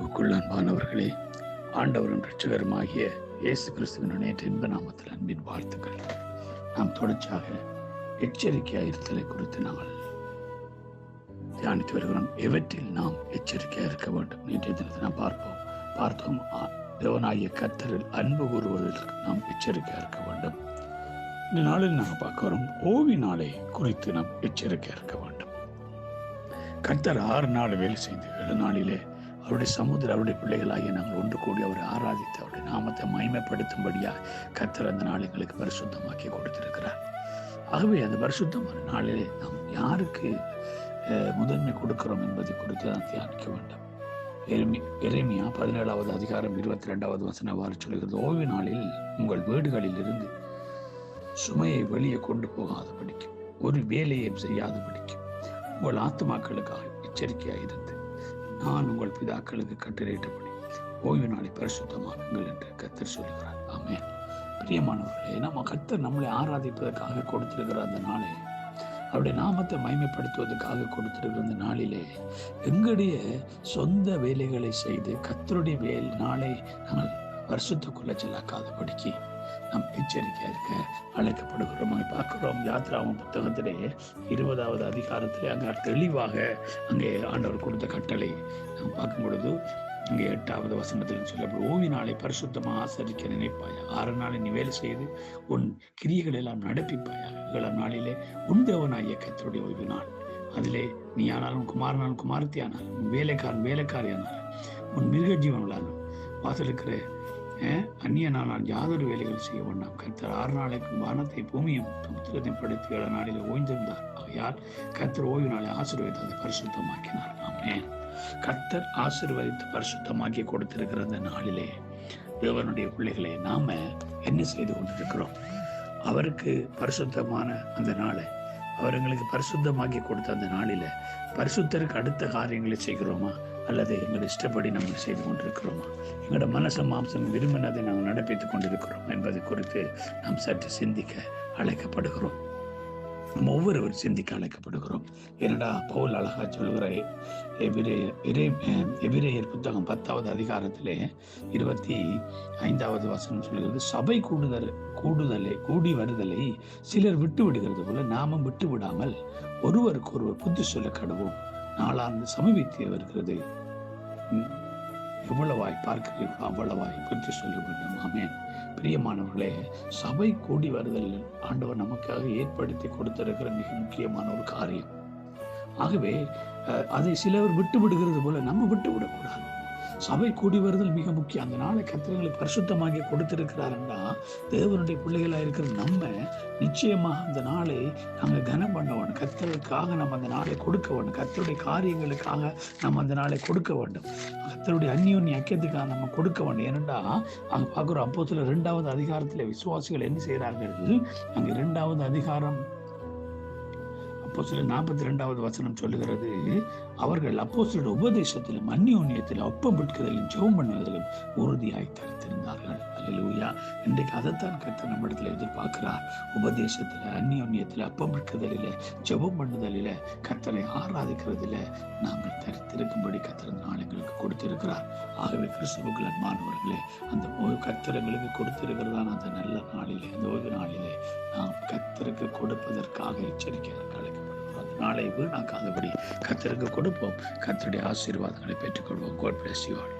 கிறிஸ்துவுக்குள் அன்பானவர்களே ஆண்டவரும் ரட்சகருமாகிய இயேசு கிறிஸ்துவின் இன்ப நாமத்தில் அன்பின் வாழ்த்துக்கள். நாம் தொடர்ச்சியாக எச்சரிக்கையாக இருத்தலை குறித்து நாங்கள் தியானித்து வருகிறோம். எவற்றில் நாம் எச்சரிக்கையாக இருக்க வேண்டும்? நேற்றைய தினத்தை நாம் பார்ப்போம். பார்த்தோம். தேவனாகிய கத்தரில் அன்பு கூறுவதற்கு நாம் எச்சரிக்கையாக இருக்க வேண்டும். இந்த நாளில் நாம் பார்க்கிறோம் ஓவி நாளை குறித்து நாம் எச்சரிக்கையாக இருக்க வேண்டும். கர்த்தர் ஆறு நாள் வேலை செய்து ஏழு நாளிலே அவருடைய சமுதிர அவருடைய பிள்ளைகளாகிய நாங்கள் ஒன்று கூடி அவரை ஆராதித்து அவருடைய நாமத்தை மகிமைப்படுத்தும்படியாக கத்தர் அந்த நாள் எங்களுக்கு பரிசுத்தமாக்கி கொடுத்திருக்கிறார். ஆகவே அந்த பரிசுத்தமான நாளிலே நாம் யாருக்கு முதன்மை கொடுக்கிறோம் என்பதை குறித்து தான் தியானிக்க வேண்டும். எரேமி எரேமியா பதினேழாவது அதிகாரம் இருபத்தி ரெண்டாவது வசன வாரி சொல்கிறது ஓய்வு நாளில் உங்கள் வீடுகளில் இருந்து சுமையை வெளியே கொண்டு போகாத படிக்கும் ஒரு வேலையை செய்யாதபடிக்கும் உங்கள் ஆத்மாக்களுக்காக எச்சரிக்கையாக இருந்து நான் உங்கள் பிதாக்களுக்கு கட்டளையிட்டபடி ஓய்வு நாளை பரிசுத்தமாக்குங்கள் என்று கத்தர் சொல்கிறார். ஆமே பிரியமானவர்களே நம்ம கத்தர் நம்மளை ஆராதிப்பதற்காக கொடுத்திருக்கிற அந்த நாளை அவருடைய நாமத்தை மைமைப்படுத்துவதற்காக கொடுத்திருக்கிற அந்த நாளிலே எங்களுடைய சொந்த வேலைகளை செய்து கத்தருடைய வேல் நாளை நாங்கள் வருஷத்துக்குள்ள செல்லாக்காதபடிக்கு நாம் எச்சரிக்கையா இருக்க அழைக்கப்படுகிறோம். பார்க்கிறோம் யாத்ராம புத்தகத்திலே இருபதாவது அதிகாரத்தில் அங்கே தெளிவாக அங்கே ஆண்டவர் கொடுத்த கட்டளை. நாம் பார்க்கும் பொழுது இங்கே எட்டாவது வசனத்தில் சொல்லப்படும் ஓவி நாளை பரிசுத்தமாக ஆசரிக்க நினைப்பாயா ஆறு நாளை நீ வேலை செய்து உன் கிரியைகள் எல்லாம் நடப்பிப்பாயா ஏழாம் நாளிலே உன் தேவனாகிய கத்தருடைய ஓய்வு நாள் அதிலே நீ ஆனாலும் குமாரனாலும் குமாரத்தி ஆனாலும் வேலைக்காரன் வேலைக்காரி ஆனாலும் உன் மிருக ஜீவன்களாலும் இருக்கிற அந்நிய நாளால் யாதொரு வேலைகள் செய்ய வேண்டாம். கர்த்தர் ஆறு நாளைக்கு வானத்தை பூமியும் புத்திரத்தையும் படுத்தி ஏழு நாளில் ஓய்ந்திருந்தார். ஆகையால் கர்த்தர் ஓய்வு நாளை ஆசீர்வதித்து அதை பரிசுத்தமாக்கினார். ஆமென். கர்த்தர் ஆசீர்வதித்து பரிசுத்தமாக்கி கொடுத்திருக்கிற அந்த நாளிலே தேவனுடைய பிள்ளைகளை நாம என்ன செய்து கொண்டிருக்கிறோம்? அவருக்கு பரிசுத்தமான அந்த நாளை அவர் எங்களுக்கு பரிசுத்தமாக்கி கொடுத்த அந்த நாளில பரிசுத்தருக்கு அடுத்த காரியங்களை செய்கிறோமா? அல்லது எங்கள் இஷ்டப்படி நம்ம செய்து கொண்டிருக்கிறோமா? எங்களோட மனச மாம்சம் விரும்பினதை நாங்கள் நடப்பித்துக் கொண்டிருக்கிறோம் என்பது குறித்து நாம் சற்று சிந்திக்க அழைக்கப்படுகிறோம். நம்ம ஒவ்வொருவர் சிந்திக்க அழைக்கப்படுகிறோம். என்னடா பவுல் அழகா சொல்கிற எபிரேயர் எபிரேயர் புத்தகம் பத்தாவது அதிகாரத்திலே இருபத்தி ஐந்தாவது வசனம் சொல்கிறது சபை கூடுதல் கூடுதலை கூடி வருதலை சிலர் விட்டு விடுகிறது போல நாமும் விட்டு விடாமல் ஒருவருக்கு ஒருவர் புத்தி சொல்ல கடுவோம். நாளானது சமீபித்து வருகிறது. எவ்வளவாய் பார்க்கிறீர்களோ? அவ்வளவாய் பற்றி சொல்ல வேண்டும். ஆமேன். பிரியமானவர்களே சபை கூடி வருதல் ஆண்டவர் நமக்காக ஏற்படுத்தி கொடுத்திருக்கிற மிக முக்கியமான ஒரு காரியம். ஆகவே அதை சிலர் விட்டு விடுகிறது போல நம்ம விட்டு விடக்கூடாது சபை கூடி வருதல் மிக முக்கியம். அந்த நாளை கத்திரங்களை பரிசுத்தமாக்கி கொடுத்திருக்கிறாருன்னா தேவனுடைய பிள்ளைகளாக இருக்கிற நம்ம நிச்சயமாக அந்த நாளை நாங்கள் கனம் பண்ண வேண்டும் கத்தருக்காக நம்ம அந்த நாளை கொடுக்க வேண்டும். கத்தருடைய காரியங்களுக்காக நம்ம அந்த நாளை கொடுக்க வேண்டும். கத்தருடைய அந்யோன்ய ஐக்கியத்துக்காக நம்ம கொடுக்க வேண்டும். ஏனென்றா அங்கே பார்க்குறோம் அப்போ சில ரெண்டாவது அதிகாரத்தில் விசுவாசிகள் என்ன செய்கிறார்கள்? அங்கே ரெண்டாவது அதிகாரம் அப்போ சில நாற்பத்தி ரெண்டாவது வசனம் சொல்லுகிறது அவர்கள் அப்போ சில உபதேசத்திலும் அந்யோன்யத்திலும் ஒப்பம் பிடிக்கிறதிலும் ஜெபம் பண்ணுவதிலும் உறுதியாய் தரித்திருந்தார்கள். அல்லேலூயா. இன்றைக்கு அதைத்தான் கர்த்தர் நம்மிடத்தில் எதிர்பார்க்கிறார். உபதேசத்தில் அந்நியோன்யத்தில் அப்பம் பிடிக்கிறதில ஜெபம் பண்ணுதலில் கத்தனை ஆராதிக்கிறதில் நாங்கள் தரித்திருக்கும்படி கர்த்தர் நாள் எங்களுக்கு கொடுத்திருக்கிறார். ஆகவே கிறிஸ்துவுக்கள் அன்பானவர்களே அந்த ஓய்வு கர்த்தர் கொடுத்திருக்கிறதான அந்த நல்ல நாளிலே அந்த ஓய்வு நாளிலே நாம் கத்தருக்கு கொடுப்பதற்காக எச்சரிக்கை நாளை வீணாக்காதபடி கர்த்தருக்கு கொடுப்போம். கத்தருடைய ஆசீர்வாதங்களை பெற்றுக்கொள்வோம். Code bless you all